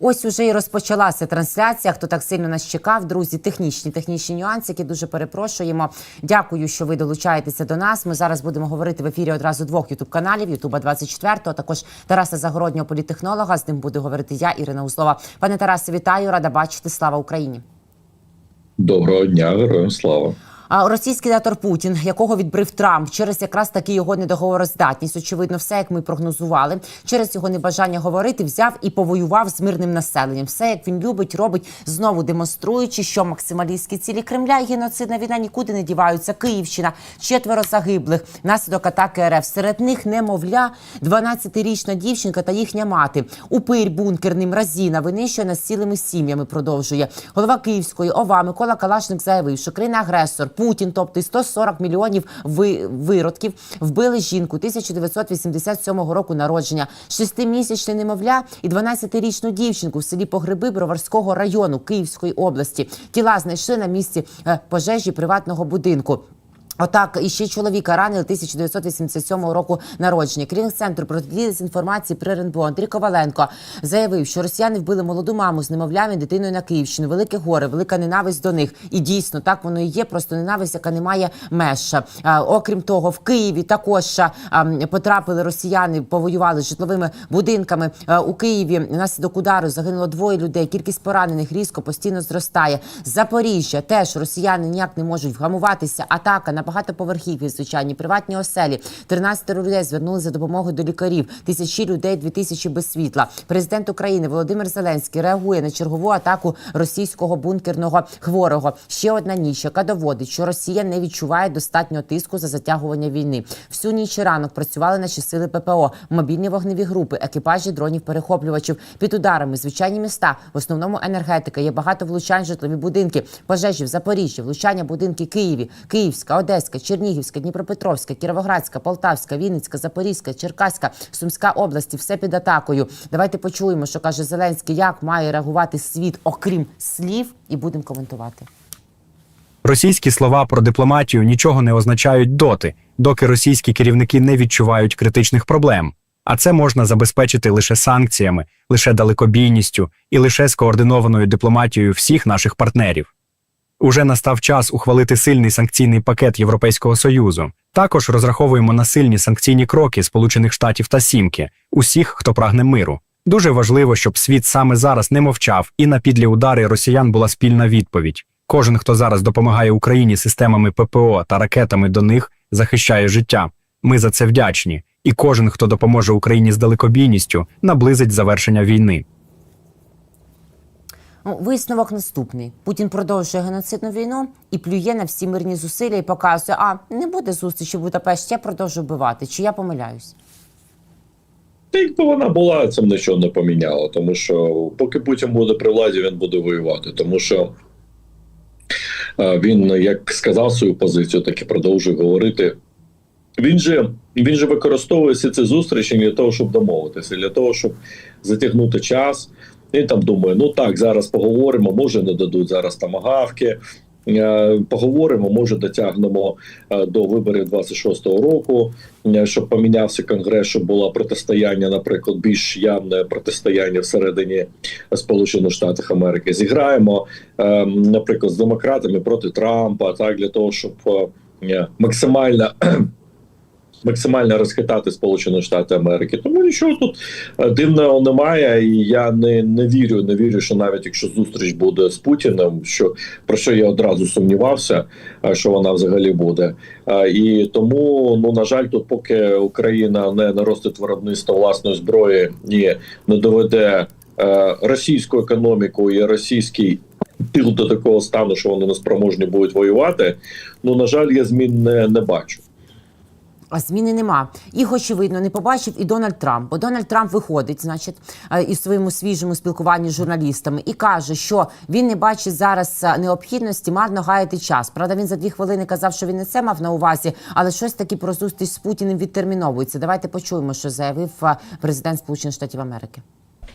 Ось уже і розпочалася трансляція. Хто так сильно нас чекав, друзі, технічні технічні нюанси, які дуже перепрошуємо. Дякую, що ви долучаєтеся до нас. Ми зараз будемо говорити в ефірі одразу двох ютуб каналів: Ютуба 24 а також Тараса Загороднього політтехнолога. З ним буду говорити я, Ірина Узлова. Пане Тарасе, вітаю, рада бачити. Слава Україні. Доброго дня, героям слава. Російський диктатор Путін, якого відбрив Трамп, через якраз таки його недоговороздатність, очевидно, все як ми прогнозували, через його небажання говорити, взяв і повоював з мирним населенням. Все як він любить, робить, знову демонструючи, що максималістські цілі Кремля і геноцидна війна нікуди не діваються. Київщина, четверо загиблих, наслідок атаки РФ. Серед них немовля, 12-річна дівчинка та їхня мати. Упир бункерним разіна винищує нас цілими сім'ями. Продовжує голова Київської ОВА Микола Калашник заявив, що країна агресор Путін, тобто і 140 мільйонів виродків, вбили жінку 1987 року народження, шестимісячне немовля і 12-річну дівчинку в селі Погреби Броварського району Київської області. Тіла знайшли на місці е, пожежі приватного будинку. Отак, і ще чоловіка ранили 1987 року народження. Керівник центру протидії інформації при РНБО Андрій Коваленко заявив, що росіяни вбили молоду маму з немовлям і дитиною на Київщину. Велике горе, велика ненависть до них. І дійсно так воно і є. Просто ненависть, яка не має меж. Окрім того, в Києві також потрапили росіяни, повоювали з житловими будинками. У Києві внаслідок удару загинуло двоє людей. Кількість поранених різко постійно зростає. Запоріжжя теж росіяни ніяк не можуть вгамуватися. Атака на багатоповерхівки, звичайні приватні оселі. 13 людей звернулися за допомогою до лікарів. Тисячі людей, дві тисячі без світла. Президент України Володимир Зеленський реагує на чергову атаку російського бункерного хворого. Ще одна ніч, яка доводить, що Росія не відчуває достатнього тиску за затягування війни. Всю ніч і ранок працювали наші сили ППО, мобільні вогневі групи, екіпажі дронів перехоплювачів під ударами. Звичайні міста, в основному енергетика. Є багато влучань, житлові будинки, пожежі в Запоріжжі, влучання будинки Києві, Київська, Одеська, Чернігівська, Дніпропетровська, Кіровоградська, Полтавська, Вінницька, Запорізька, Черкаська, Сумська області. Все під атакою. Давайте почуємо, що каже Зеленський, як має реагувати світ, окрім слів, і будемо коментувати. Російські слова про дипломатію нічого не означають доти, доки російські керівники не відчувають критичних проблем. А це можна забезпечити лише санкціями, лише далекобійністю і лише скоординованою дипломатією всіх наших партнерів. Уже настав час ухвалити сильний санкційний пакет Європейського Союзу. Також розраховуємо на сильні санкційні кроки Сполучених Штатів та Сімки, усіх, хто прагне миру. Дуже важливо, щоб світ саме зараз не мовчав, і на підлі удари росіян була спільна відповідь. Кожен, хто зараз допомагає Україні системами ППО та ракетами до них, захищає життя. Ми за це вдячні. І кожен, хто допоможе Україні з далекобійністю, наблизить завершення війни. Ну, висновок наступний: Путін продовжує геноцидну війну і плює на всі мирні зусилля і показує, а не буде зустрічі в Будапешті, я продовжую вбивати. Чи я помиляюсь? Та якби вона була, цим нічого не поміняло, тому що поки Путін буде при владі, він буде воювати. Тому що е, він як сказав свою позицію, так і продовжує говорити. Він же він же використовує всі ці зустрічі для того, щоб домовитися, для того, щоб затягнути час. Він там думає: ну так, зараз поговоримо, може не дадуть зараз тамагавки. Е, Поговоримо, може дотягнемо е, до виборів 26-го року, е, щоб помінявся конгрес, щоб було протистояння, наприклад, більш явне протистояння всередині Сполучених Штатів Америки. Зіграємо, наприклад, з демократами проти Трампа, так для того, щоб максимально максимально розхитати Сполучені Штати Америки. Тому нічого тут е, дивного немає. І я не, не вірю, не вірю, що навіть якщо зустріч буде з Путіним, що про що я одразу сумнівався, е, що вона взагалі буде. Е, І тому, ну на жаль, тут поки Україна не наростить виробництво власної зброї і не доведе російську економіку і російський. Тил до такого стану, що вони не спроможні будуть воювати. Ну на жаль, я змін не, не бачу. А зміни нема. Їх очевидно не побачив і Дональд Трамп. Бо Дональд Трамп виходить, значить, е, із своєму свіжому спілкуванні з журналістами і каже, що він не бачить зараз е, необхідності марно гаяти час. Правда, він за дві хвилини казав, що він не це мав на увазі, але щось таки про зустріч з Путіним відтерміновується. Давайте почуємо, що заявив е, президент Сполучених Штатів Америки.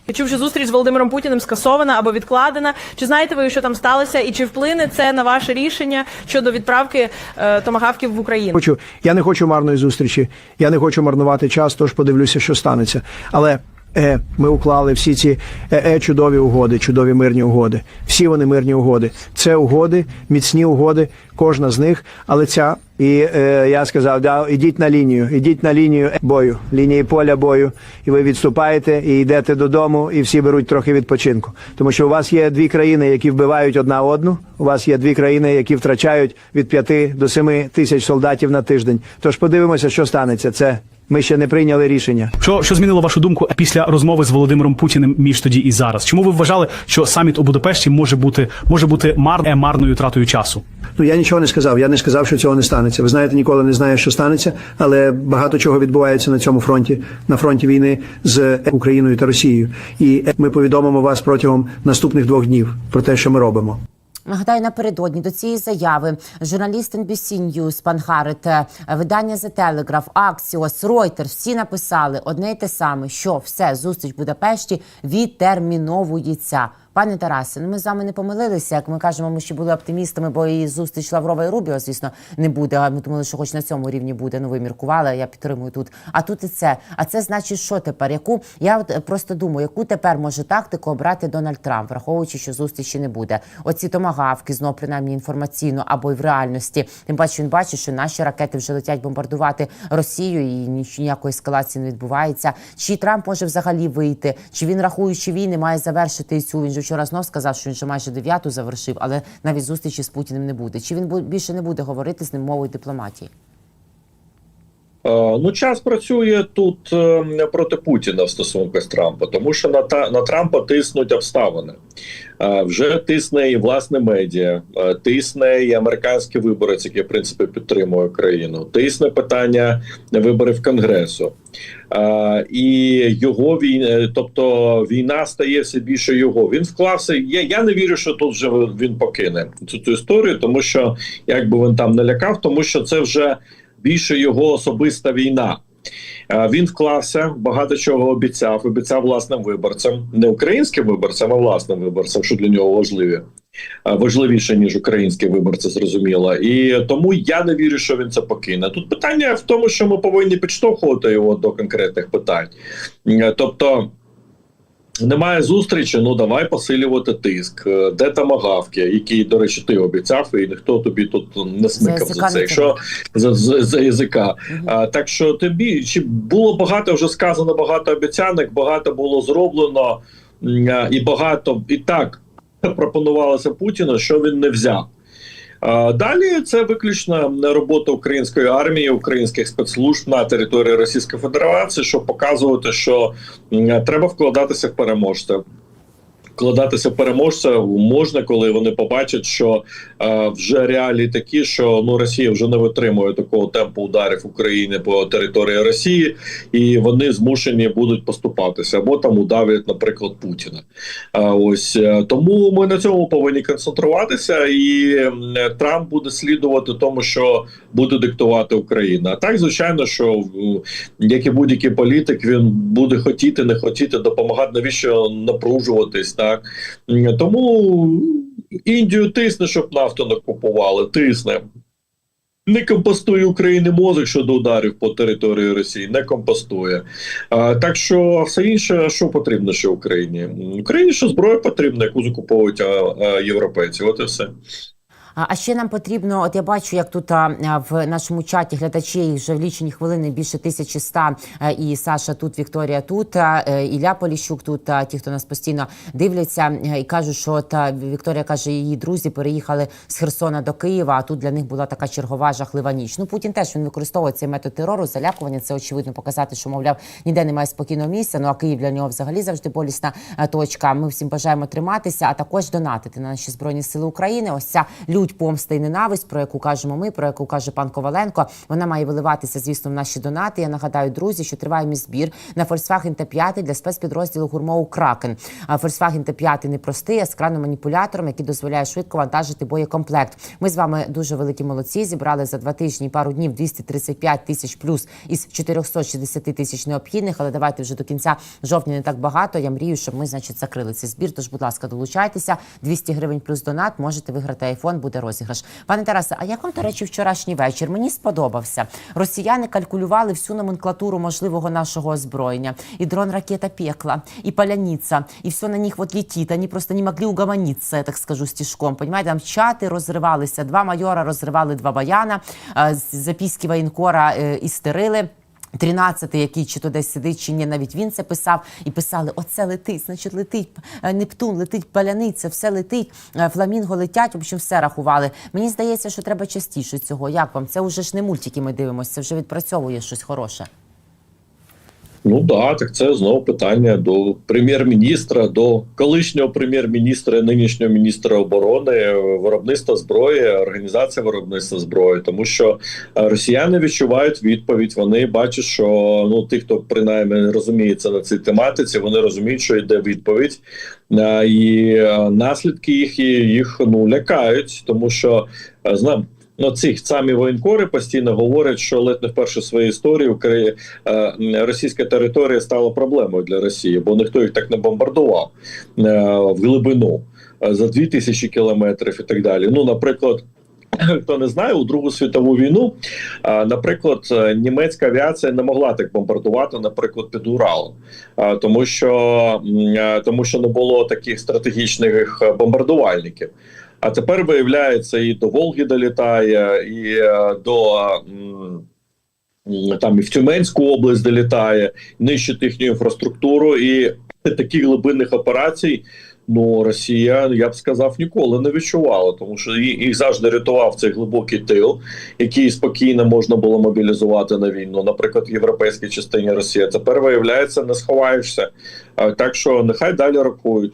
Я чув, що зустріч з Володимиром Путіним скасована або відкладена. Чи знаєте ви, що там сталося, і чи вплине це на ваше рішення щодо відправки е, томагавків в Україну? Хочу, я не хочу марної зустрічі, я не хочу марнувати час, тож подивлюся, що станеться. Але Е, ми уклали всі ці е, е, чудові угоди, чудові мирні угоди. Всі вони мирні угоди. Це угоди, міцні угоди, кожна з них. Але ця і е, я сказав, да, ідіть на лінію, ідіть на лінію бою, лінії поля бою, і ви відступаєте і йдете додому, і всі беруть трохи відпочинку. Тому що у вас є дві країни, які вбивають одна одну. У вас є дві країни, які втрачають від п'яти до семи тисяч солдатів на тиждень. Тож подивимося, що станеться. Це ми ще не прийняли рішення. Що, що змінило вашу думку після розмови з Володимиром Путіним між тоді і зараз? Чому ви вважали, що саміт у Будапешті може бути може бути мар, е, марною тратою часу? Ну я нічого не сказав. Я не сказав, що цього не станеться. Ви знаєте, ніколи не знаю, що станеться, але багато чого відбувається на цьому фронті, на фронті війни з Україною та Росією. І ми повідомимо вас протягом наступних двох днів про те, що ми робимо. Нагадаю, напередодні до цієї заяви журналіст NBC News, пан Харет, е, видання The Telegraph, Axios, Reuters, всі написали одне й те саме, що все, зустріч в Будапешті відтерміновується. Пане Тарасе, ну ми з вами не помилилися. Як ми кажемо, ми ще були оптимістами, бо і зустріч Лаврова і Рубіо, звісно, не буде. А ми думали, що хоч на цьому рівні буде. Ну ви міркували, я підтримую тут. А тут і це. А це значить, що тепер? Яку я от е, просто думаю, яку тепер може тактику обрати Дональд Трамп, враховуючи, що зустрічі не буде. Оці томагавки знов принаймні інформаційно або й в реальності. Тим паче він бачить, що наші ракети вже летять бомбардувати Росію, і ніч- ніякої ескалації не відбувається. Чи Трамп може взагалі вийти? Чи він рахуючи війни, має завершити цю? Він вчора знов сказав, що він вже майже дев'яту завершив, але навіть зустрічі з Путіним не буде. Чи він більше не буде говорити з ним мовою дипломатії? Е, Ну, час працює тут е, проти Путіна в стосунку з Трампа, тому що на та на Трампа тиснуть обставини. Е, Вже тисне і власне медіа, тисне і американський виборець, який в принципі підтримує країну. Тисне питання виборів конгресу. І його війна, тобто війна стає все більше його. Він вклався. Я, я не вірю, що тут вже він покине цю, цю історію, тому що як би він там не лякав, тому що це вже більше його особиста війна. Е, Він вклався, багато чого обіцяв. Обіцяв власним виборцям, не українським виборцям, а власним виборцям, що для нього важливі. Е, Важливіше ніж українські виборці, зрозуміло. І тому я не вірю, що він це покине. Тут питання в тому, що ми повинні підштовхувати його до конкретних питань. Е, Тобто. Немає зустрічі, ну давай посилювати тиск. Е, Де тамагавки, які, до речі, ти обіцяв, і ніхто тобі тут не смикав язика за це. Якщо за, за, за язика. А, так що тобі чи було багато вже сказано, багато обіцянок, багато було зроблено, і багато і так пропонувалося Путіну, що він не взяв. Далі це виключно робота української армії, українських спецслужб на території Російської Федерації, щоб показувати, що треба вкладатися в переможця. Вкладатися переможця можна, коли вони побачать, що е, вже реалії такі, що ну Росія вже не витримує такого темпу ударів України по території Росії, і вони змушені будуть поступатися або там удавлять, наприклад, Путіна. А ось е, тому ми на цьому повинні концентруватися, і Трамп буде слідувати тому, що буде диктувати Україна. А так, звичайно, що як і будь-який політик, він буде хотіти, не хотіти допомагати, навіщо напружуватись, так тому Індію тисне, щоб нафту не купували, тисне. Не компостує України мозок щодо ударів по території Росії, не компостує. А, так що все інше, що потрібно ще Україні? Україні що зброя потрібна, яку закуповують європейці. От і все. А ще нам потрібно, от я бачу, як тут в нашому чаті глядачі вже в лічені хвилини більше 1100, а, і Саша тут, Вікторія тут, е, Ілля Поліщук тут, ті, хто нас постійно дивляться, е, і кажуть, що та Вікторія каже, її друзі переїхали з Херсона до Києва. А тут для них була така чергова жахлива ніч. Ну Путін теж він використовує цей метод терору, залякування. Це очевидно показати, що мовляв ніде немає спокійного місця. Ну а Київ для нього взагалі завжди болісна е, точка. Ми всім бажаємо триматися, а також донатити на наші збройні сили України. Ось ця лють, помста і ненависть, про яку кажемо ми, про яку каже пан Коваленко. Вона має виливатися, звісно, в наші донати. Я нагадаю, друзі, що триває мій збір на Volkswagen Т5 для спецпідрозділу гурмову Кракен. Volkswagen Т5 непростий, а з крано-маніпулятором, який дозволяє швидко вантажити боєкомплект. Ми з вами дуже великі молодці. Зібрали за два тижні пару днів 235 тисяч плюс із 460 тисяч необхідних. Але давайте вже до кінця жовтня не так багато. Я мрію, щоб ми, значить, закрили цей збір. Тож, будь ласка, долучайтеся. 200 гривень плюс донат. Можете виграти айфон. Буде розіграш. Пане Тарасе, а як вам, до речі, вчорашній вечір? Мені сподобався. Росіяни калькулювали всю номенклатуру можливого нашого озброєння. І дрон ракета пекла, і паляниця, і все на них вот летит. Они просто не могли угомониться, я так скажу, стишком. Понимаете, там чати розривалися. Два майора розривали два баяна, з записки воєнкора істерили. 13-й, який чи то десь сидить, чи ні, навіть він це писав і писали: оце летить, значить летить е, Нептун, летить паляниця, все летить, е, фламінго летять. В общем, все рахували. Мені здається, що треба частіше цього. Як вам? Це вже ж не мультики. Ми дивимося, це вже відпрацьовує щось хороше. Ну да, так це знову питання до прем'єр-міністра, до колишнього прем'єр-міністра, нинішнього міністра оборони, виробництва зброї, організація виробництва зброї, тому що е, росіяни відчувають відповідь. Вони бачать, що ну ті, хто принаймні розуміється на цій тематиці, вони розуміють, що йде відповідь, Е, і е, наслідки їх їх ну лякають, тому що е, знам. Ну, ці самі воєнкори постійно говорять, що ледь не вперше в своїй історії Украї... е, російська територія стала проблемою для Росії, бо ніхто їх так не бомбардував е, в глибину е, за 2000 кілометрів і так далі. Ну, наприклад. Хто не знає, у Другу світову війну, наприклад, німецька авіація не могла так бомбардувати, наприклад, під Уралом, тому що тому що не було таких стратегічних бомбардувальників. А тепер виявляється, і до Волги долітає, і е, до там і в Тюменську область долітає, нищить їхню інфраструктуру, і таких глибинних операцій. Ну, Росія, я б сказав, ніколи не відчувала, тому що їх завжди рятував цей глибокий тил, який спокійно можна було мобілізувати на війну, наприклад, в європейській частині Росії. Тепер виявляється, не сховаєшся. Так що нехай далі рахують.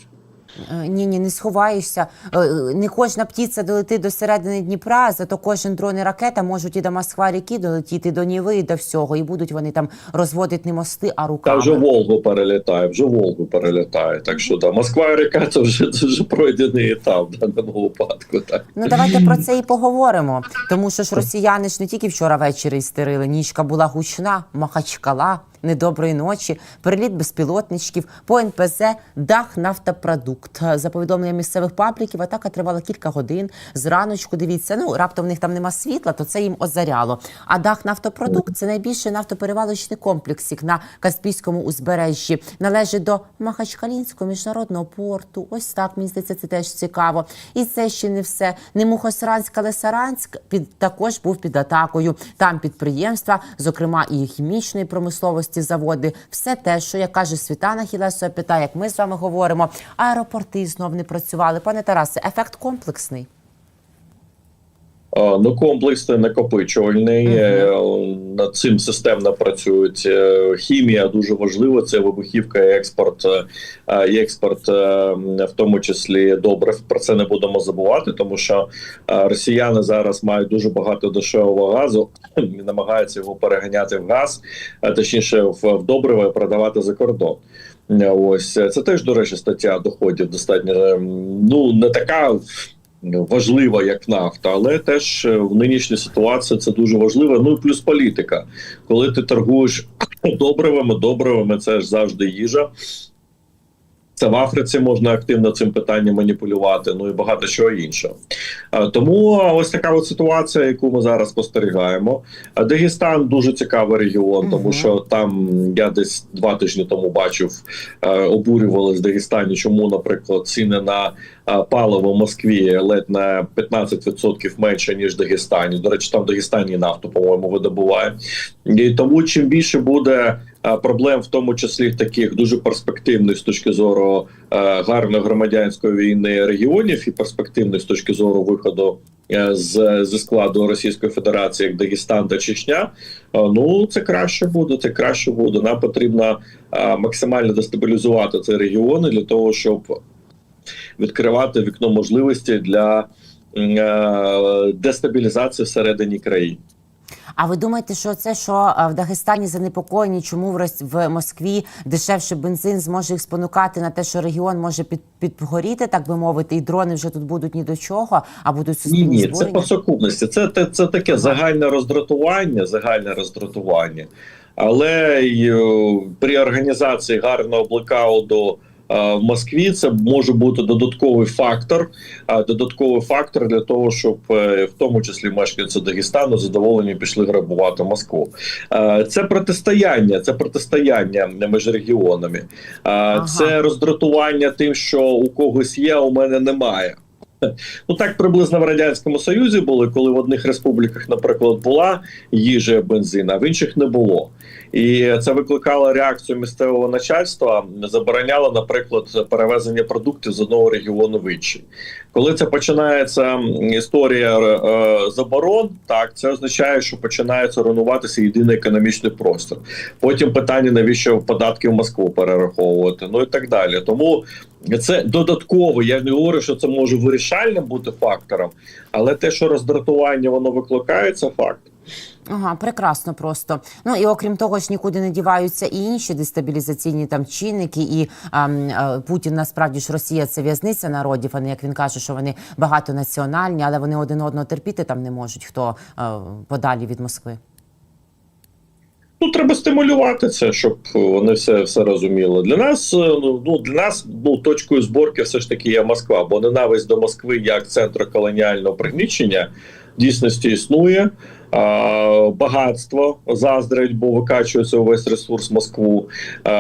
Е, Ні, ні, не сховаєшся. Е, Не кожна птиця долетить до середини Дніпра, зато кожен дрон і ракета можуть і до Москва ріки долетіти, до Ніви, і до всього. І будуть вони там розводити не мости, а Та вже Волгу перелітає, вже Волгу перелітає. Так що да, Москва і река це вже це вже пройдений етап в даному випадку. Так. Ну давайте про це і поговоримо. Тому що ж росіяни ж не тільки вчора ввечері істерили. Нічка була гучна, махачкала, недоброї ночі, переліт безпілотничків, по НПЗ, дах нафтопродукт. За повідомленням місцевих пабліків, атака тривала кілька годин. Зраночку дивіться, ну раптом в них там нема світла, то це їм озаряло. А дах нафтопродукт це найбільший нафтоперевалочний комплексик на Каспійському узбережжі. Належить до Махачкалінського міжнародного порту. Ось так мені здається, це теж цікаво. І це ще не все. Не Мухосранськ, але під також був під атакою. Там підприємства, зокрема і хімічної промисловості, заводи, все те, що як каже Світлана Хілесова, питає, як ми з вами говоримо. Аеропорти знов не працювали. Пане Тарасе, ефект комплексний. Ну, комплексний накопичувальний. е, Над цим системно працюють. Е, Хімія дуже важлива. Це вибухівка і експорт, е, і експорт, в тому числі добрив. Про це не будемо забувати, тому що росіяни зараз мають дуже багато дешевого газу і намагаються його переганяти в газ, точніше в, і продавати за кордон. Ось це теж, до речі, стаття доходів достатньо е, ну не така важлива як нафта, але теж е, в нинішній ситуації це дуже важливо. Ну і плюс політика. Коли ти торгуєш добривами, добривами це ж завжди їжа. Це в Африці можна активно цим питанням маніпулювати, ну і багато чого іншого. Тому ось така от ситуація, яку ми зараз спостерігаємо. Дагестан дуже цікавий регіон, тому що там я десь два тижні тому бачив, обурювалися в Дагестані, чому, наприклад, ціни на паливо в Москві ледь на 15% менше ніж в Дагестані. До речі, там в Дагестані нафту, по-моєму, видобуває. І тому чим більше буде проблем, в тому числі таких дуже перспективних з точки зору е, гарної громадянської війни регіонів і перспективних з точки зору виходу. е, З зі складу Російської Федерації, як Дагестан та Чечня, е, ну це краще буде. Це краще буде. Нам потрібно е, максимально дестабілізувати цей регіон для того, щоб відкривати вікно можливості для е, дестабілізації всередині країни. А ви думаєте, що це, що е, в Дагестані занепокоєні, чому в в Москві дешевший бензин зможе їх спонукати на те, що регіон може під, підгоріти, так би мовити, і дрони вже тут будуть ні до чого, а будуть Ні, суспільні ні, це зборення? по сукупності. Це, це, це таке загальне роздратування, загальне роздратування. Але й, е, при організації гарного блекауту е, в Москві, це може бути додатковий фактор, додатковий фактор для того, щоб е, в тому числі мешканці Дагестану задоволені пішли грабувати Москву. Це протистояння, це протистояння між регіонами, Е, це роздратування тим, що у когось є, а у мене немає. Ну так приблизно в радянському союзі були, коли в одних республіках, наприклад, була їжа бензин, а в інших не було. І це викликало реакцію місцевого начальства, забороняло, наприклад, перевезення продуктів з одного регіону в інший. Коли це починається історія е, заборон, так це означає, що починається руйнуватися єдиний економічний простір. Потім питання, навіщо податки в Москву перераховувати, ну і так далі. Тому це додатково. Я не говорю, що це може вирішальним бути фактором, але те, що роздратування воно викликає, це факт. Ага, прекрасно просто. Ну і окрім того ж, нікуди не діваються і інші дестабілізаційні там чинники. І ем, е, Путін насправді ж Росія це в'язниця народів. А не як він каже, що вони багатонаціональні, але вони один одного терпіти там не можуть, хто е, подалі від Москви. Ну, треба стимулювати це, щоб вони все, все розуміли. Для нас е, ну ну, для нас ну точкою зборки все ж таки є Москва, бо ненависть до Москви як центру колоніального пригнічення дійсності існує. Багатство заздрить, бо викачується увесь ресурс Москву.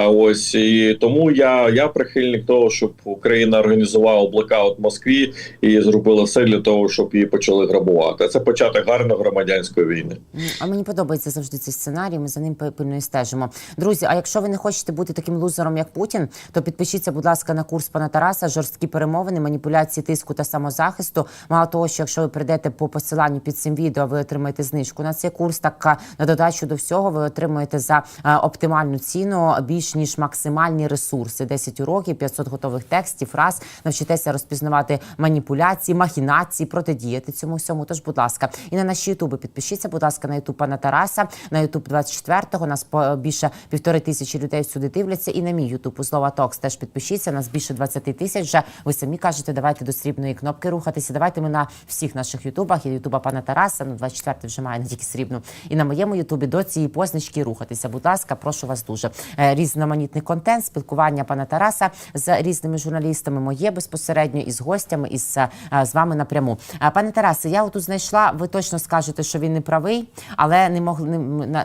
Ось і тому я, я прихильник того, щоб Україна організувала блекаут в Москві і зробила все для того, щоб її почали грабувати. Це початок гарної громадянської війни. А мені подобається завжди цей сценарій. Ми за ним пи- пильно стежимо. Друзі, а якщо ви не хочете бути таким лузером, як Путін, то підпишіться, будь ласка, на курс пана Тараса, жорсткі перемовини, маніпуляції, тиску та самозахисту. Мало того, що якщо ви прийдете по посиланню під цим відео, ви отримаєте знижку на цей курс. Так на додачу до всього ви отримуєте за е, оптимальну ціну більш ніж максимальні ресурси: 10 уроків, 500 готових текстів, фраз. Навчитеся розпізнавати маніпуляції, махінації, протидіяти цьому всьому. Тож, будь ласка, і на наші ютуби підпишіться, будь ласка, на ютуб пана Тараса, на ютуб 24-го. Нас по більше півтори тисячі людей сюди дивляться. І на мій ютуб у слова Токс теж підпишіться. Нас більше 20 тисяч. Вже ви самі кажете, давайте до срібної кнопки рухатися. Давайте ми на всіх наших ютубах і ютуба пана Тараса. Ну 24 вже має не тільки срібну. І на моєму ютубі до цієї позначки рухатися. Будь ласка, прошу вас дуже. Е, Різноманітний контент, спілкування пана Тараса з різними журналістами. Моє безпосередньо із гостями, із е, з вами напряму. Е, Пане Тарасе, я отут знайшла. Ви точно скажете, що він не правий, але не могли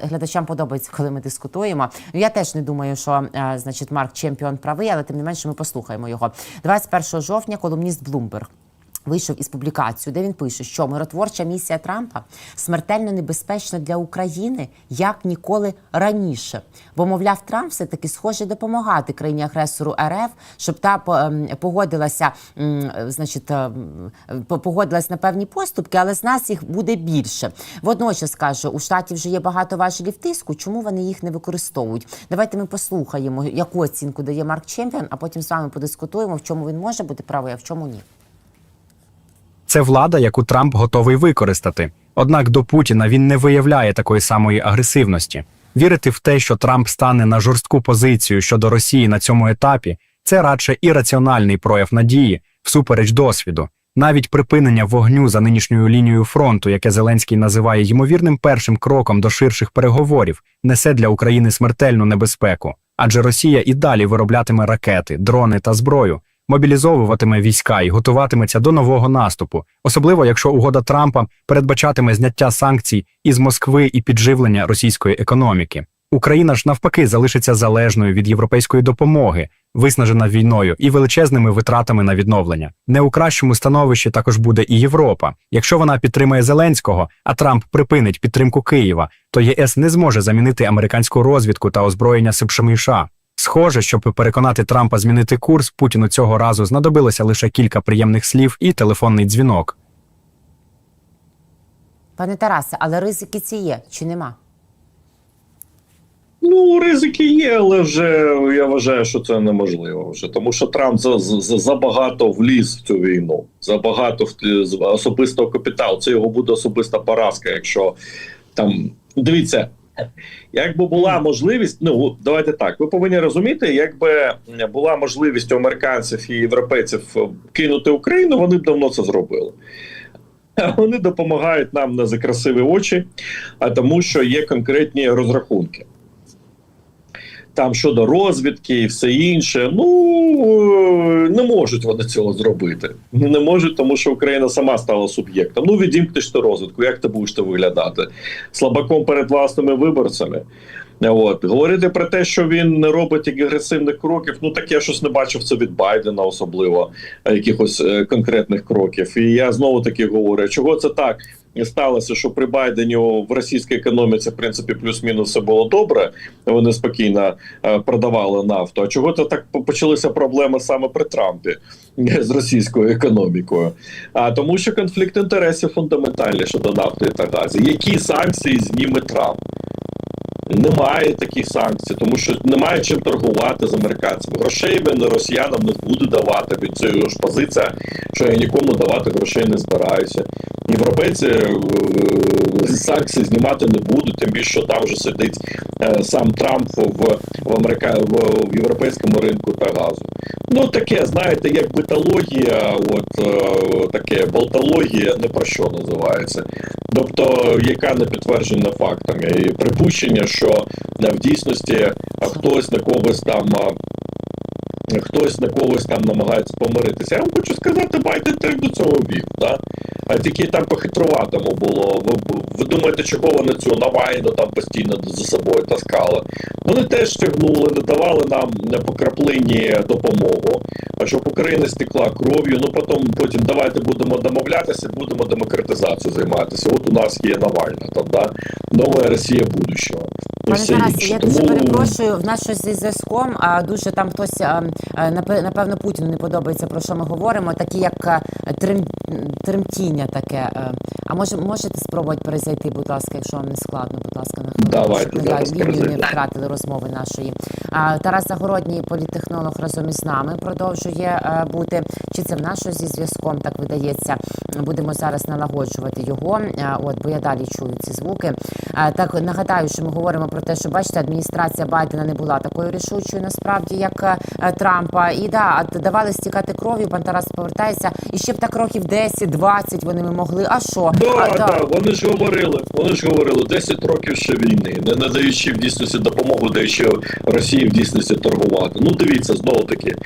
глядачам подобається, коли ми дискутуємо. Ну я теж не думаю, що значить Марк Чемпіон правий, але тим не менше ми послухаємо його. 21 жовтня колумніст Bloomberg Вийшов із публікацією, де він пише, що миротворча місія Трампа смертельно небезпечна для України як ніколи раніше. Бо, мовляв, Трамп все таки схоже допомагати країні агресору РФ, щоб та ем, погодилася, значить, ем, погодилась на певні поступки, але з нас їх буде більше. Водночас каже, у штаті вже є багато важелів тиску. Чому вони їх не використовують? Давайте ми послухаємо, яку оцінку дає Марк Чемпіон, а потім з вами подискутуємо, в чому він може бути правий, а в чому ні. Це влада, яку Трамп готовий використати. Однак до Путіна він не виявляє такої самої агресивності. Вірити в те, що Трамп стане на жорстку позицію щодо Росії на цьому етапі, це радше ірраціональний прояв надії всупереч досвіду. Навіть припинення вогню за нинішньою лінією фронту, яке Зеленський називає ймовірним першим кроком до ширших переговорів, несе для України смертельну небезпеку, адже Росія і далі вироблятиме ракети, дрони та зброю, мобілізовуватиме війська і готуватиметься до нового наступу, особливо якщо угода Трампа передбачатиме зняття санкцій із Москви і підживлення російської економіки. Україна ж навпаки залишиться залежною від європейської допомоги, виснажена війною і величезними витратами на відновлення. Не у кращому становищі також буде і Європа. Якщо вона підтримає Зеленського, а Трамп припинить підтримку Києва, то ЄС не зможе замінити американську розвідку та озброєння США. Схоже, щоб переконати Трампа змінити курс, Путіну цього разу знадобилося лише кілька приємних слів і телефонний дзвінок. Пане Тарасе, але ризики ці є чи нема? Ну, ризики є, але вже я вважаю, що це неможливо вже. Тому що Трамп за, за, забагато вліз в цю війну, забагато в- особистого капіталу. Це його буде особиста поразка, якщо там дивіться. Якби була можливість, ну давайте так. Ви повинні розуміти, якби була можливість у американців і європейців кинути Україну, вони б давно це зробили. Вони допомагають нам не за красиві очі, а тому, що є конкретні розрахунки. Там щодо розвідки і все інше. Ну е, не можуть вони цього зробити. Не можуть, тому що Україна сама стала суб'єктом. Ну відімкнеш ти розвідку, як ти будеш ти виглядати слабаком перед власними виборцями. От говорити про те, що він не робить агресивних кроків. Ну так я щось не бачив це від Байдена, особливо е, якихось е, конкретних кроків. І я знову таки говорю, чого це так сталося, що при Байдені в російській економіці в принципі плюс-мінус все було добре. Вони спокійно е, продавали нафту. А чого то так почалися проблеми саме при Трампі з російською економікою? А тому, що конфлікт інтересів фундаментальний щодо нафти та газу. Які санкції зніме Трамп? Немає таких санкцій, тому що немає чим торгувати з американцями. Грошей він росіянам не буде давати. Від цього ж позиція, що я нікому давати грошей не збираюся. Європейці е, санкції знімати не будуть, тим більше що там вже сидить е, сам Трамп в, в, Америка... в, в європейському ринку та газу. Ну таке, знаєте, як битологія, от е, таке болтологія, не про що називається. Тобто, яка не підтверджена фактами, і припущення, що е, в дійсності е, хтось на когось там. е, Хтось на когось там намагається помиритися. Я вам хочу сказати, Байден теж до цього вів. Да? А тільки там по-хитруватому було. Ви, ви думаєте, чого вони цю Навайну там постійно за собою таскали? Вони теж тягнули, не давали нам по краплині допомогу, щоб Україна стекла кров'ю. Ну потім потім давайте будемо домовлятися, будемо демократизацією займатися. От у нас є Навальна, там да нова Росія будущого. Пане все Тарасе, я дуже перепрошую. В нас щось зі зв'язком. А дуже там хтось а, а, напевно Путіну не подобається про що ми говоримо. Такі як трим, тремтіння таке. а. Може можете спробувати перезайти, будь ласка, якщо вам не складно, будь ласка, на хвилину, Давайте щоб зараз лінію не втратили розмови нашої. А, Тарас Загородній, політтехнолог, разом із нами продовжує а, бути. Чи це в нас щось зі зв'язком? Так видається. Будемо зараз налагоджувати його. От, бо я далі чую ці звуки. Так нагадаю, що ми говоримо про те, що бачите, адміністрація Байдена не була такою рішучою, насправді, як е, Трампа. І да, давали стікати кров'ю. Пан Тарас повертається. І ще б так років 10-20 вони ми могли. А що? Да, а, да, вони ж говорили, вони ж говорили 10 років ще війни, не надаючи в дійсності допомогу, даючи Росії в дійсності торгувати. Ну дивіться, знову таки,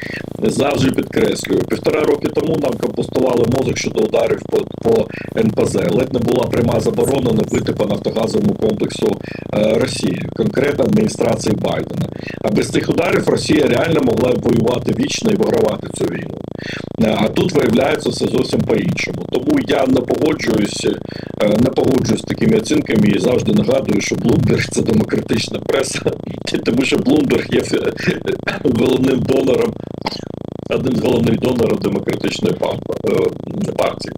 завжди підкреслюю. Півтора роки тому нам компостували мозок щодо ударів по, по НПЗ. Ледь не була пряма заборона на бити по нафтогазовому комплексу е, Росії, конкретно адміністрації Байдена. А без цих ударів Росія реально могла б воювати вічно і вигравати цю війну. Е, А тут виявляється все зовсім по-іншому. Тому я не погоджуюсь, е, не погоджуюсь з такими оцінками і завжди нагадую, що Блумберг це демократична преса, тому що Блумберг є е, головним донором, одним з головних донорів демократичної партії.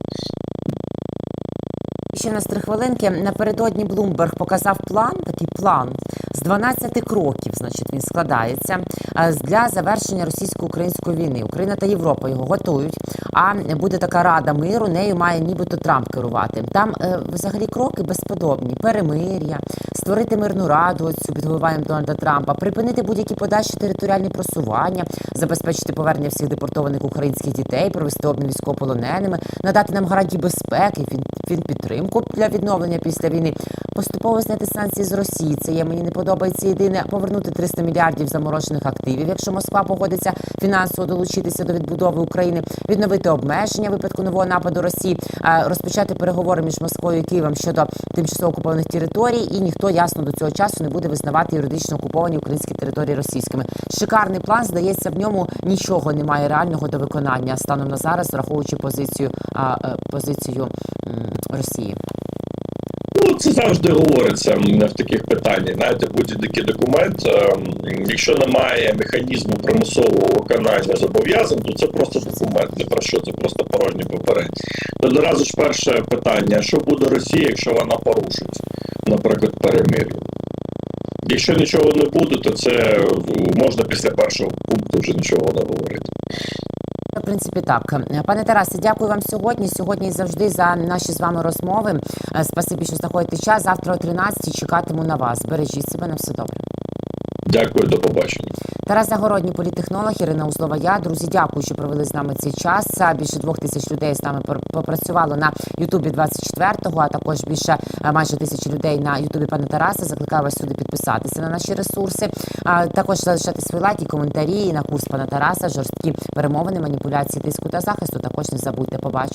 Ще в нас три хвилинки. Напередодні Блумберг показав план, такий план з 12 кроків. Значить, він складається е, для завершення російсько-української війни. Україна та Європа його готують. А буде така рада миру. Нею має нібито Трамп керувати. Там е, взагалі кроки безподобні: перемир'я, створити мирну раду. Цю під Дональда Трампа, припинити будь-які подальші територіальні просування, забезпечити повернення всіх депортованих українських дітей, провести обмін військовополоненими, надати нам гарантії безпеки, фін, фінпідтримку для відновлення після війни, поступово зняти санкції з Росії. Це є мені не подобається єдине повернути 300 мільярдів заморожених активів, якщо Москва погодиться фінансово долучитися до відбудови України, відновити обмеження випадку нового нападу Росії, розпочати переговори між Москвою і Києвом щодо тимчасово окупованих територій, і ніхто ясно до цього часу не буде визнавати юридично окуповані українські території російськими. Шикарний план здається, в ньому нічого немає реального до виконання станом на зараз, враховуючи позицію е, позицію Росії. Ну, це завжди говориться в таких питаннях. Знаєте, будь-який документ, е, якщо немає механізму примусового виконання зобов'язань, то це просто документ. Не про що, це просто порожні попередні. То одразу ж перше питання: що буде Росія, якщо вона порушить, наприклад, перемир'я? Якщо нічого не буде, то це е, можна після першого пункту вже нічого не говорити. Принципі, так, пане Тарасе, дякую вам сьогодні. Сьогодні завжди за наші з вами розмови. Е, Спасибі, що знаходите час. Завтра о 13 чекатиму на вас. Бережіть себе на все добре. Дякую, до побачення. Тарас Загородній, політтехнолог, Ірина Узлова. Я друзі, дякую, що провели з нами цей час. Більше двох тисяч людей з нами попрацювало на Ютубі 24-го, а також більше майже тисячі людей на Ютубі пана Тараса. Закликаю вас сюди підписатися на наші ресурси. А також залишати свої лайки, коментарі на курс пана Тараса, жорсткі перемовини, маніпуляції, тиску та захисту. Також не забудьте. Побачимо.